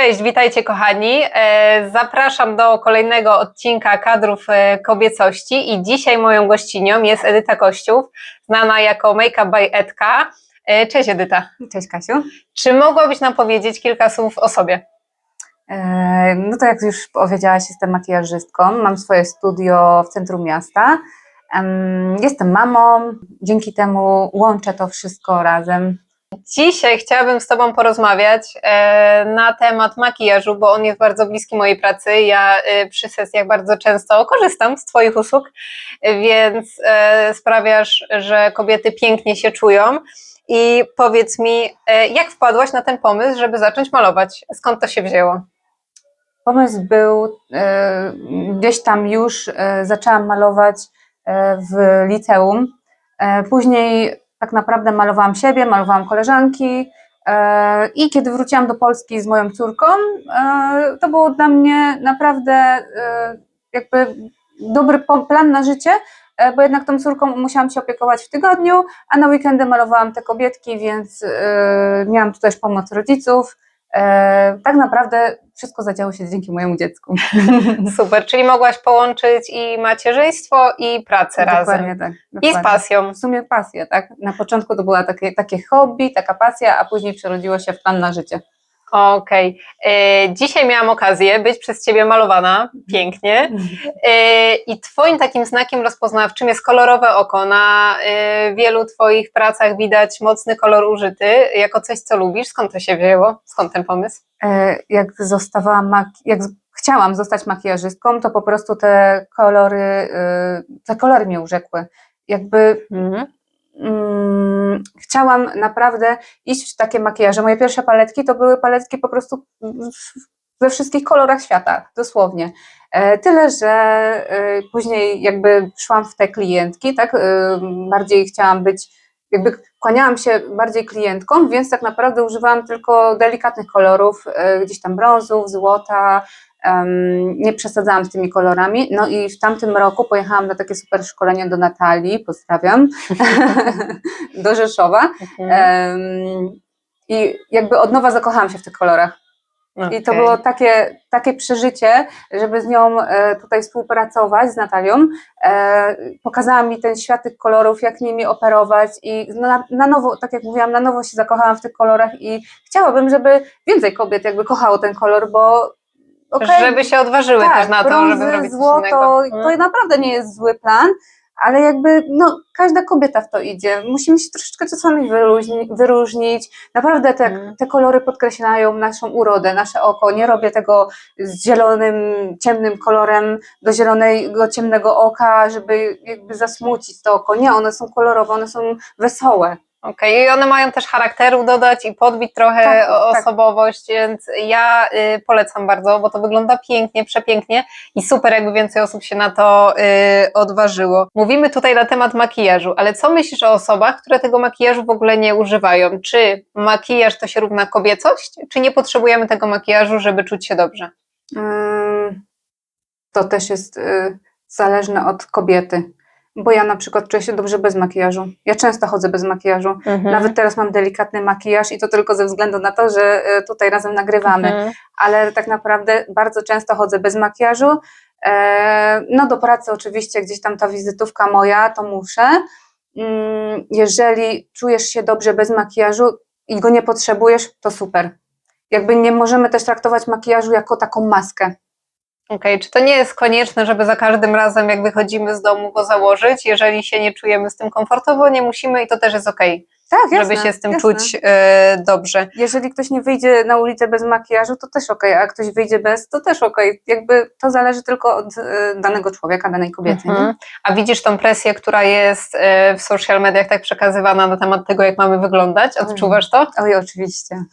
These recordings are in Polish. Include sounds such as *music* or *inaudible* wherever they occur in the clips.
Cześć, witajcie kochani. E, Zapraszam do kolejnego odcinka kadrów e, kobiecości i dzisiaj moją gościnią jest Edyta Kościół, znana jako Makeup by Edka. E, Cześć Edyta. Cześć Kasiu. Czy mogłabyś nam powiedzieć kilka słów o sobie? No to jak już powiedziałaś, jestem makijażystką, mam swoje studio w centrum miasta. Em, Jestem mamą, dzięki temu łączę to wszystko razem. Dzisiaj chciałabym z Tobą porozmawiać e, na temat makijażu, bo on jest bardzo bliski mojej pracy. Ja e, przy sesjach bardzo często korzystam z Twoich usług, więc e, sprawiasz, że kobiety pięknie się czują. I powiedz mi, jak wpadłaś na ten pomysł, żeby zacząć malować? Skąd to się wzięło? Pomysł był, gdzieś tam już zaczęłam malować w liceum. Później tak naprawdę malowałam siebie, malowałam koleżanki. e, I kiedy wróciłam do Polski z moją córką, e, to był dla mnie naprawdę e, jakby dobry plan na życie, bo jednak tą córką musiałam się opiekować w tygodniu, a na weekendy malowałam te kobietki, więc miałam tu też pomoc rodziców. E, tak naprawdę wszystko zadziało się dzięki mojemu dziecku. *laughs* Super, czyli mogłaś połączyć i macierzyństwo, i pracę razem. Dokładnie tak. I z dokładnie. pasją. W sumie pasja, tak? Na początku to była takie, takie hobby, taka pasja, a później przerodziło się w plan na życie. Okej. E, Dzisiaj miałam okazję być przez Ciebie malowana pięknie. E, I Twoim takim znakiem rozpoznawczym jest kolorowe oko. Na e, wielu Twoich pracach widać mocny kolor użyty, jako coś, co lubisz. Skąd to się wzięło? Skąd ten pomysł? E, Jak zostawałam, maki- jak chciałam zostać makijażystką, to po prostu te kolory, e, te kolory mnie urzekły. Jakby mm, chciałam naprawdę iść w takie makijaże. Moje pierwsze paletki to były paletki po prostu we wszystkich kolorach świata, dosłownie. E, Tyle, że e, później jakby szłam w te klientki, tak, e, bardziej chciałam być, jakby kłaniałam się bardziej klientkom, więc tak naprawdę używałam tylko delikatnych kolorów, gdzieś tam brązów, złota, nie przesadzałam z tymi kolorami. No i w tamtym roku pojechałam na takie super szkolenie do Natalii, pozdrawiam, *laughs* do Rzeszowa. I jakby od nowa zakochałam się w tych kolorach. I to było takie, takie przeżycie, żeby z nią e, tutaj współpracować, z Natalią. E, pokazała mi ten świat tych kolorów, jak nimi operować i na, na nowo, tak jak mówiłam, na nowo się zakochałam w tych kolorach i chciałabym, żeby więcej kobiet jakby kochało ten kolor, bo okej, Żeby się odważyły tak, też na to, brązy, żeby robić coś złoto, innego. to Mhm. naprawdę nie jest zły plan, ale jakby no, każda kobieta w to idzie. Musimy się troszeczkę czasami wyróżni, wyróżnić. Naprawdę te, Mhm. te kolory podkreślają naszą urodę, nasze oko. Nie robię tego z zielonym, ciemnym kolorem do zielonego, ciemnego oka, żeby jakby zasmucić to oko. Nie, one są kolorowe, one są wesołe. Okej, i one mają też charakteru dodać i podbić trochę Tak, tak. osobowość, więc ja y, polecam bardzo, bo to wygląda pięknie, przepięknie i super, jakby więcej osób się na to y, odważyło. Mówimy tutaj na temat makijażu, ale co myślisz o osobach, które tego makijażu w ogóle nie używają? Czy makijaż to się równa kobiecość, czy nie potrzebujemy tego makijażu, żeby czuć się dobrze? Ym, To też jest y, zależne od kobiety. Bo ja na przykład czuję się dobrze bez makijażu. Ja często chodzę bez makijażu. Nawet teraz mam delikatny makijaż i to tylko ze względu na to, że y, tutaj razem nagrywamy. Mhm. Ale tak naprawdę bardzo często chodzę bez makijażu. E, No do pracy oczywiście gdzieś tam ta wizytówka moja, to muszę. Mm, Jeżeli czujesz się dobrze bez makijażu i go nie potrzebujesz, to super. Jakby nie możemy też traktować makijażu jako taką maskę. Okej, czy to nie jest konieczne, żeby za każdym razem, jak wychodzimy z domu, go założyć? Jeżeli się nie czujemy z tym komfortowo, nie musimy i to też jest okej, Tak, żeby się z tym czuć e, dobrze. Jeżeli ktoś nie wyjdzie na ulicę bez makijażu, to też okej, a ktoś wyjdzie bez, to też okej. Jakby to zależy tylko od e, danego człowieka, danej kobiety. Mhm. A widzisz tą presję, która jest e, w social mediach tak przekazywana na temat tego, jak mamy wyglądać? Odczuwasz to? Oj, oczywiście.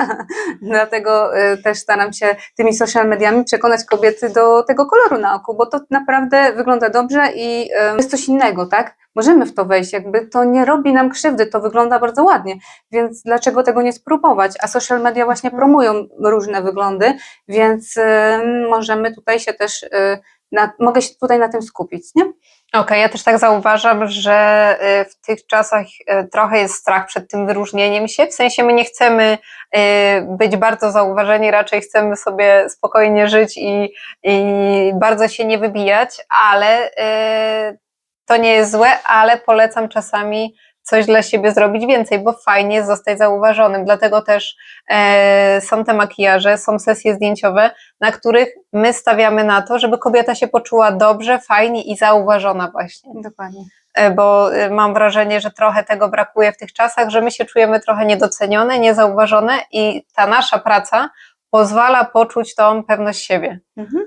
*laughs* Dlatego e, też staram się tymi social mediami przekonać kobiety do tego koloru na oku, bo to naprawdę wygląda dobrze i e, jest coś innego, tak? Możemy w to wejść, jakby to nie robi nam krzywdy, to wygląda bardzo ładnie, więc dlaczego tego nie spróbować? A social media właśnie promują różne wyglądy, więc e, możemy tutaj się też e, na, mogę się tutaj na tym skupić, nie? Okej, ja też tak zauważam, że y, w tych czasach y, trochę jest strach przed tym wyróżnieniem się. W sensie my nie chcemy y, być bardzo zauważeni, raczej chcemy sobie spokojnie żyć i, i bardzo się nie wybijać, ale y, to nie jest złe, ale polecam czasami coś dla siebie zrobić więcej, bo fajnie jest zostać zauważonym. Dlatego też e, są te makijaże, są sesje zdjęciowe, na których my stawiamy na to, żeby kobieta się poczuła dobrze, fajnie i zauważona właśnie. Dokładnie. E, Bo e, mam wrażenie, że trochę tego brakuje w tych czasach, że my się czujemy trochę niedocenione, niezauważone i ta nasza praca pozwala poczuć tą pewność siebie. Mhm.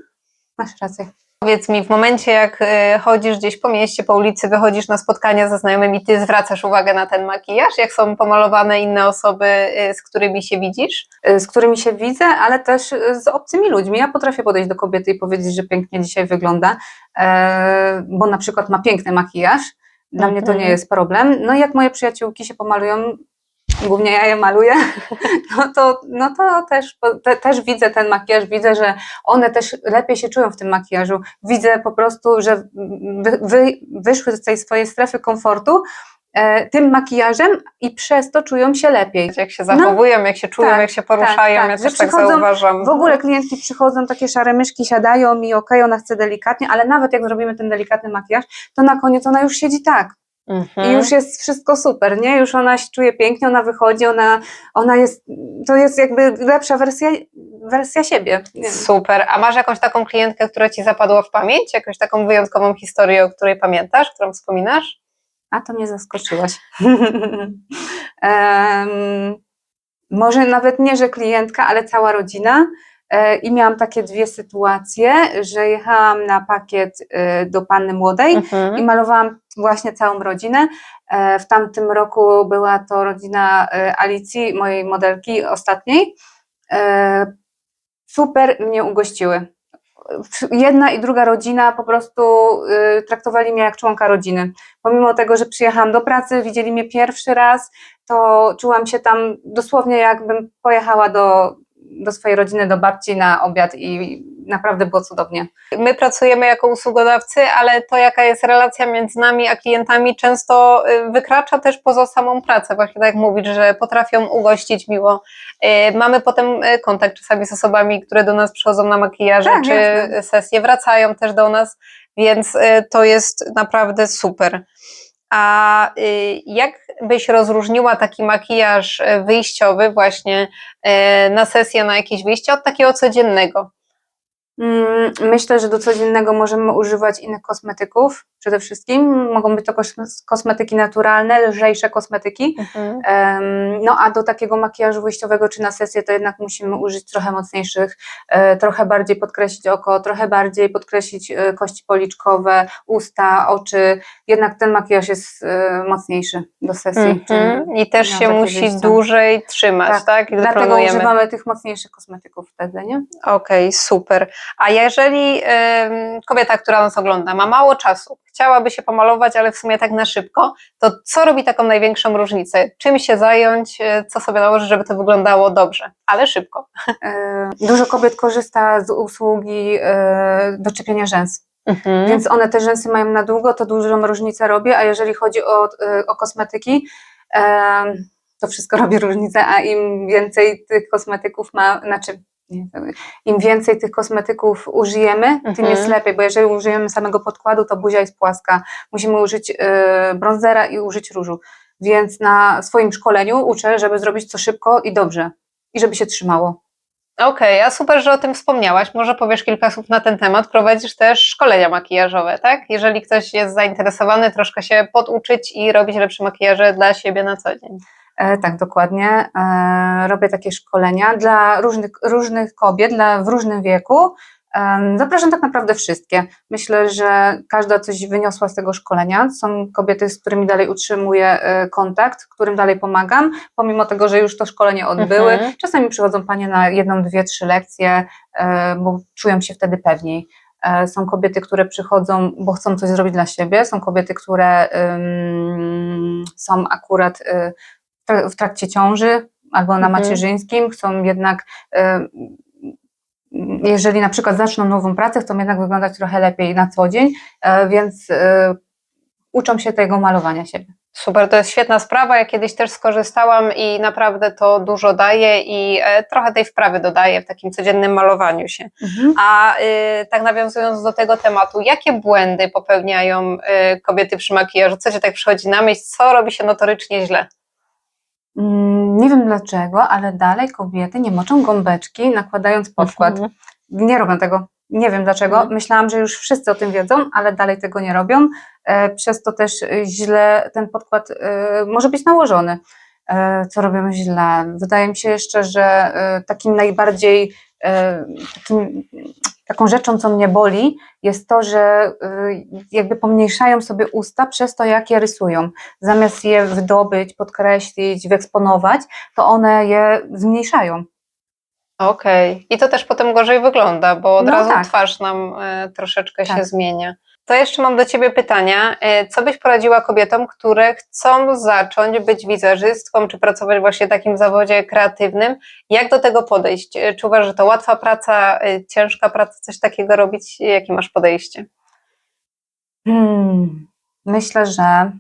Masz rację. Powiedz mi, w momencie jak e, chodzisz gdzieś po mieście, po ulicy, wychodzisz na spotkania ze znajomymi, ty zwracasz uwagę na ten makijaż, jak są pomalowane inne osoby, e, z którymi się widzisz? Y, z którymi się widzę, ale też y, z obcymi ludźmi. Ja potrafię podejść do kobiety i powiedzieć, że pięknie dzisiaj wygląda, e, bo na przykład ma piękny makijaż. Dla mnie to nie Mhm. jest problem. No i jak moje przyjaciółki się pomalują, głównie ja je maluję, *laughs* no to, no to też, te, też widzę ten makijaż, widzę, że one też lepiej się czują w tym makijażu. Widzę po prostu, że wy, wy, wyszły z tej swojej strefy komfortu e, tym makijażem i przez to czują się lepiej. Jak się zachowują, jak się czują, tak, jak się poruszają, tak, ja że też tak zauważam. W ogóle klientki przychodzą, takie szare myszki siadają i okej, ona chce delikatnie, ale nawet jak zrobimy ten delikatny makijaż, to na koniec ona już siedzi tak Mhm. i już jest wszystko super, nie? Już ona się czuje pięknie, ona wychodzi, ona, ona jest, to jest jakby lepsza wersja, wersja siebie. Super. A masz jakąś taką klientkę, która ci zapadła w pamięć? Jakąś taką wyjątkową historię, o której pamiętasz, którą wspominasz? A to mnie zaskoczyłaś. *laughs* Em, może nawet nie, że klientka, ale cała rodzina. E, I miałam takie dwie sytuacje, że jechałam na pakiet e, do panny młodej Mhm. i malowałam właśnie całą rodzinę. E, W tamtym roku była to rodzina Alicji, mojej modelki ostatniej. Super mnie ugościły. Jedna i druga rodzina po prostu traktowali mnie jak członka rodziny. Pomimo tego, że przyjechałam do pracy, widzieli mnie pierwszy raz, to czułam się tam dosłownie jakbym pojechała do, do swojej rodziny, do babci na obiad i naprawdę było cudownie. My pracujemy jako usługodawcy, ale to, jaka jest relacja między nami a klientami, często y, wykracza też poza samą pracę. Właśnie tak jak mówisz, że potrafią ugościć miło. Y, Mamy potem y, kontakt czasami z osobami, które do nas przychodzą na makijaże Tak, czy jasne. sesje, wracają też do nas, więc to jest naprawdę super. A y, jak byś rozróżniła taki makijaż y, wyjściowy właśnie y, na sesję, na jakieś wyjście od takiego codziennego? Mm, Myślę, że do codziennego możemy używać innych kosmetyków przede wszystkim. Mogą być to kos- kosmetyki naturalne, lżejsze kosmetyki. Em, No a do takiego makijażu wyjściowego czy na sesję to jednak musimy użyć trochę mocniejszych, e, trochę bardziej podkreślić oko, trochę bardziej podkreślić e, kości policzkowe, usta, oczy. Jednak ten makijaż jest e, mocniejszy do sesji. Mhm. I też się musi wyjścia. dłużej trzymać, tak? Tak, Dlatego planujemy. używamy tych mocniejszych kosmetyków wtedy, nie? Okej, super. A jeżeli kobieta, która nas ogląda, ma mało czasu, chciałaby się pomalować, ale w sumie tak na szybko, to co robi taką największą różnicę? Czym się zająć, e, co sobie nałożyć, żeby to wyglądało dobrze, ale szybko? E, Dużo kobiet korzysta z usługi e, do czepienia rzęs. Mhm. Więc one te rzęsy mają na długo, to dużą różnicę robi, a jeżeli chodzi o, o kosmetyki, to wszystko robi różnicę, a im więcej tych kosmetyków ma, znaczy im więcej tych kosmetyków użyjemy, tym Mhm. jest lepiej, bo jeżeli użyjemy samego podkładu, to buzia jest płaska. Musimy użyć e, bronzera i użyć różu. Więc na swoim szkoleniu uczę, żeby zrobić to szybko i dobrze. I żeby się trzymało. Okej, a super, że o tym wspomniałaś. Może powiesz kilka słów na ten temat. Prowadzisz też szkolenia makijażowe, tak? Jeżeli ktoś jest zainteresowany, troszkę się poduczyć i robić lepsze makijaże dla siebie na co dzień. E, tak, dokładnie. E, robię takie szkolenia dla różnych, różnych kobiet dla, w różnym wieku. Em, Zapraszam tak naprawdę wszystkie. Myślę, że każda coś wyniosła z tego szkolenia. Są kobiety, z którymi dalej utrzymuję e, kontakt, którym dalej pomagam, pomimo tego, że już to szkolenie odbyły. Mhm. Czasami przychodzą panie na jedną, dwie, trzy lekcje, e, bo czują się wtedy pewniej. E, Są kobiety, które przychodzą, bo chcą coś zrobić dla siebie. Są kobiety, które ym, są akurat y, w tra- w trakcie ciąży albo na Mhm. macierzyńskim, chcą jednak jeżeli na przykład zaczną nową pracę, chcą jednak wyglądać trochę lepiej na co dzień, e, więc e, uczą się tego malowania siebie. Super, to jest świetna sprawa. Ja kiedyś też skorzystałam i naprawdę to dużo daje i e, trochę tej wprawy dodaje w takim codziennym malowaniu się. A y, tak nawiązując do tego tematu, jakie błędy popełniają y, kobiety przy makijażu? Co ci tak przychodzi na myśl? Co robi się notorycznie źle? Mm, Nie wiem dlaczego, ale dalej kobiety nie moczą gąbeczki, nakładając podkład. Mhm. Nie robią tego. Nie wiem dlaczego. Mhm. Myślałam, że już wszyscy o tym wiedzą, ale dalej tego nie robią. E, Przez to też e, źle ten podkład e, może być nałożony. E, Co robią źle? Wydaje mi się jeszcze, że e, takim najbardziej takim, taką rzeczą, co mnie boli, jest to, że e, jakby pomniejszają sobie usta przez to, jak je rysują. Zamiast je wydobyć, podkreślić, wyeksponować, to one je zmniejszają. Okej. I to też potem gorzej wygląda, bo od No razu tak. twarz nam e, troszeczkę się Tak. zmienia. To jeszcze mam do Ciebie pytania. E, Co byś poradziła kobietom, które chcą zacząć być wizerzystką, czy pracować właśnie w takim zawodzie kreatywnym? Jak do tego podejść? E, Czy uważasz, że to łatwa praca, e, ciężka praca, coś takiego robić? Jakie masz podejście? Hmm, myślę, że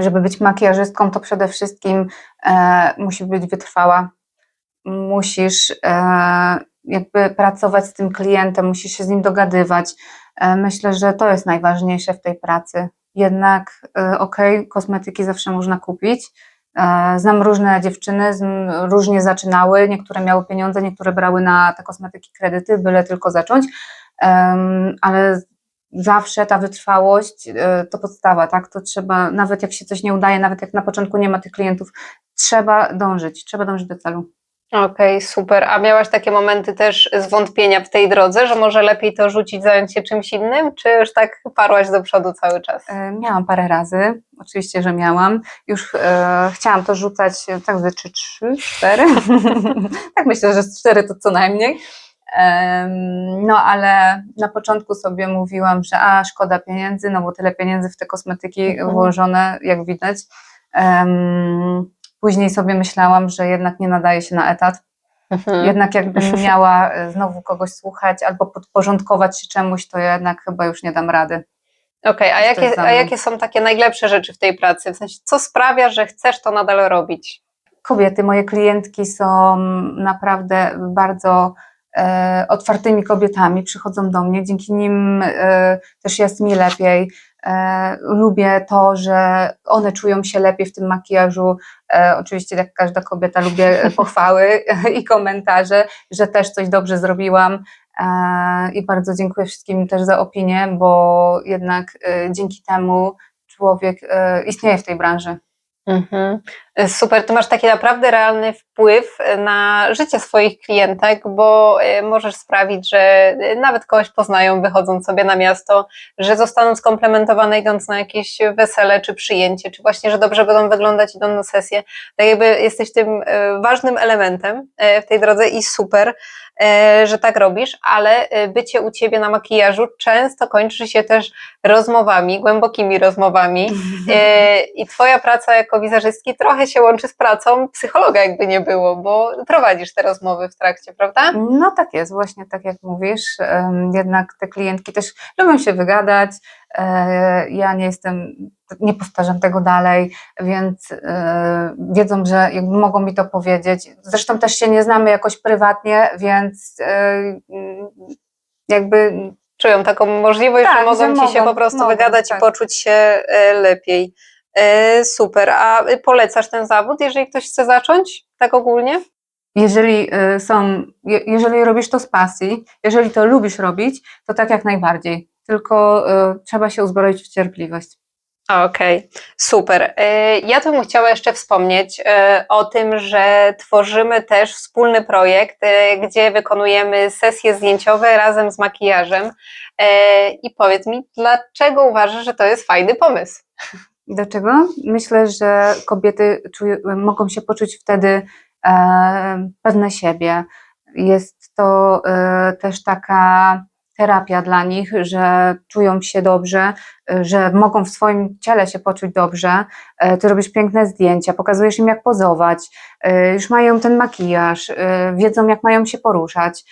żeby być makijażystką, to przede wszystkim e, musi być wytrwała. Musisz e, jakby pracować z tym klientem, musisz się z nim dogadywać. E, myślę, że to jest najważniejsze w tej pracy. Jednak, e, okej, kosmetyki zawsze można kupić. E, znam różne dziewczyny, różnie zaczynały. Niektóre miały pieniądze, niektóre brały na te kosmetyki kredyty, byle tylko zacząć. Ale zawsze ta wytrwałość to podstawa, tak? To trzeba, nawet jak się coś nie udaje, nawet jak na początku nie ma tych klientów, trzeba dążyć, trzeba dążyć do celu. Okej, super. A miałaś takie momenty też zwątpienia w tej drodze, że może lepiej to rzucić, zająć się czymś innym, czy już tak parłaś do przodu cały czas? E, Miałam parę razy, oczywiście, że miałam. Już e, chciałam to rzucać e, tak 3, 3, 4. tak myślę, że z 4 to co najmniej. Em, No, ale na początku sobie mówiłam, że a szkoda pieniędzy, no bo tyle pieniędzy w te kosmetyki Mhm. włożone, jak widać. Em, Później sobie myślałam, że jednak nie nadaje się na etat. Mhm. Jednak jakbym *laughs* miała e, znowu kogoś słuchać albo podporządkować się czemuś, to jednak chyba już nie dam rady. Okej, a, To jakie, a jakie są takie najlepsze rzeczy w tej pracy? W sensie, co sprawia, że chcesz to nadal robić? kobiety, moje klientki są naprawdę bardzo e, otwartymi kobietami, przychodzą do mnie, dzięki nim e, też jest mi lepiej. E, lubię to, że one czują się lepiej w tym makijażu. E, oczywiście, jak każda kobieta, lubię *laughs* pochwały i komentarze, że też coś dobrze zrobiłam. E, I bardzo dziękuję wszystkim też za opinię, bo jednak dzięki temu człowiek istnieje w tej branży. Mhm. Super, ty masz taki naprawdę realny wpływ na życie swoich klientek, bo e, możesz sprawić, że e, nawet kogoś poznają, wychodząc sobie na miasto, że zostaną skomplementowane idąc na jakieś wesele czy przyjęcie, czy właśnie, że dobrze będą wyglądać idąc na sesję. Tak jakby jesteś tym e, ważnym elementem e, w tej drodze i super, e, że tak robisz, ale e, bycie u ciebie na makijażu często kończy się też rozmowami, głębokimi rozmowami. E, I twoja praca jako wizerzystki trochę się łączy z pracą psychologa, jakby nie było, bo prowadzisz te rozmowy w trakcie, prawda? No tak jest, właśnie tak jak mówisz. Jednak te klientki też lubią się wygadać. e, Ja nie jestem, nie powtarzam tego dalej, więc e, wiedzą, że mogą mi to powiedzieć. Zresztą też się nie znamy jakoś prywatnie, więc e, jakby Czują taką możliwość, Tak, że mogą ci się mogą, po prostu mogą, wygadać tak. i poczuć się lepiej. E, Super. A y, polecasz ten zawód, jeżeli ktoś chce zacząć? Tak ogólnie? jeżeli y, są, je- jeżeli robisz to z pasji, jeżeli to lubisz robić, to tak jak najbardziej. Tylko y, trzeba się uzbroić w cierpliwość. Okej, super. E, Ja tu bym chciała jeszcze wspomnieć e, o tym, że tworzymy też wspólny projekt, gdzie wykonujemy sesje zdjęciowe razem z makijażem. I powiedz mi, dlaczego uważasz, że to jest fajny pomysł? *laughs* Dlaczego? Myślę, że kobiety czują, mogą się poczuć wtedy e, pewne siebie. Jest to e, też taka terapia dla nich, że czują się dobrze, e, że mogą w swoim ciele się poczuć dobrze. E, ty robisz piękne zdjęcia, pokazujesz im jak pozować, e, już mają ten makijaż, wiedzą jak mają się poruszać.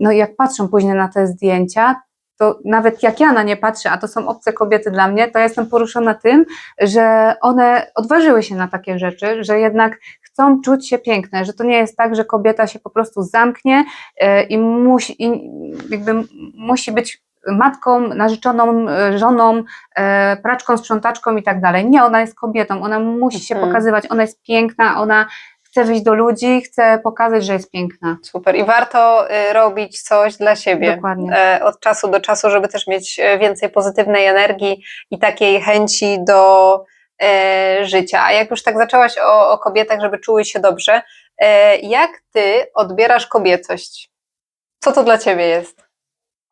No i jak patrzę później na te zdjęcia, to nawet jak ja na nie patrzę, a to są obce kobiety dla mnie, to ja jestem poruszona tym, że one odważyły się na takie rzeczy, że jednak chcą czuć się piękne, że to nie jest tak, że kobieta się po prostu zamknie e, i musi, i jakby musi być matką, narzeczoną, e, żoną, e, praczką, sprzątaczką i tak dalej. Nie, ona jest kobietą, ona musi się Mhm. pokazywać, ona jest piękna, ona chce wyjść do ludzi, chce pokazać, że jest piękna. Super. I warto y, robić coś dla siebie. Dokładnie. e, od czasu do czasu, żeby też mieć e, więcej pozytywnej energii i takiej chęci do e, życia. A jak już tak zaczęłaś o, o kobietach, żeby czuły się dobrze, e, jak ty odbierasz kobiecość? Co to dla ciebie jest?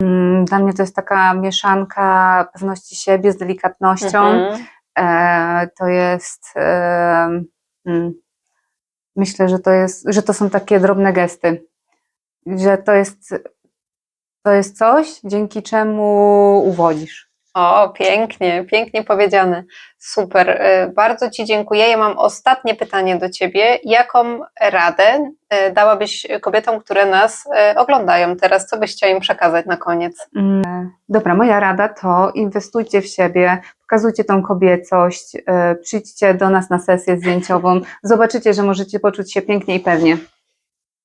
Mm, Dla mnie to jest taka mieszanka pewności siebie z delikatnością. Mhm. E, to jest. E, mm, myślę, że to, jest, że to są takie drobne gesty. Że to jest, to jest coś, dzięki czemu uwodzisz. O, pięknie, pięknie powiedziane. Super. e, Bardzo Ci dziękuję. Ja mam ostatnie pytanie do Ciebie. Jaką radę e, dałabyś kobietom, które nas e, oglądają teraz? Co byś chciała im przekazać na koniec? Mm, Dobra, moja rada to inwestujcie w siebie, pokazujcie tą kobiecość, e, przyjdźcie do nas na sesję zdjęciową, zobaczycie, że możecie poczuć się pięknie i pewnie.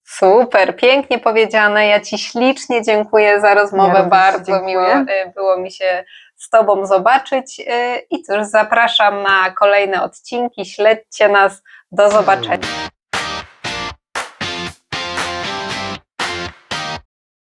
Super, pięknie powiedziane. Ja Ci ślicznie dziękuję za rozmowę. również Bardzo miło y, było mi się z Tobą zobaczyć. Y, I cóż, zapraszam na kolejne odcinki. Śledźcie nas. Do zobaczenia.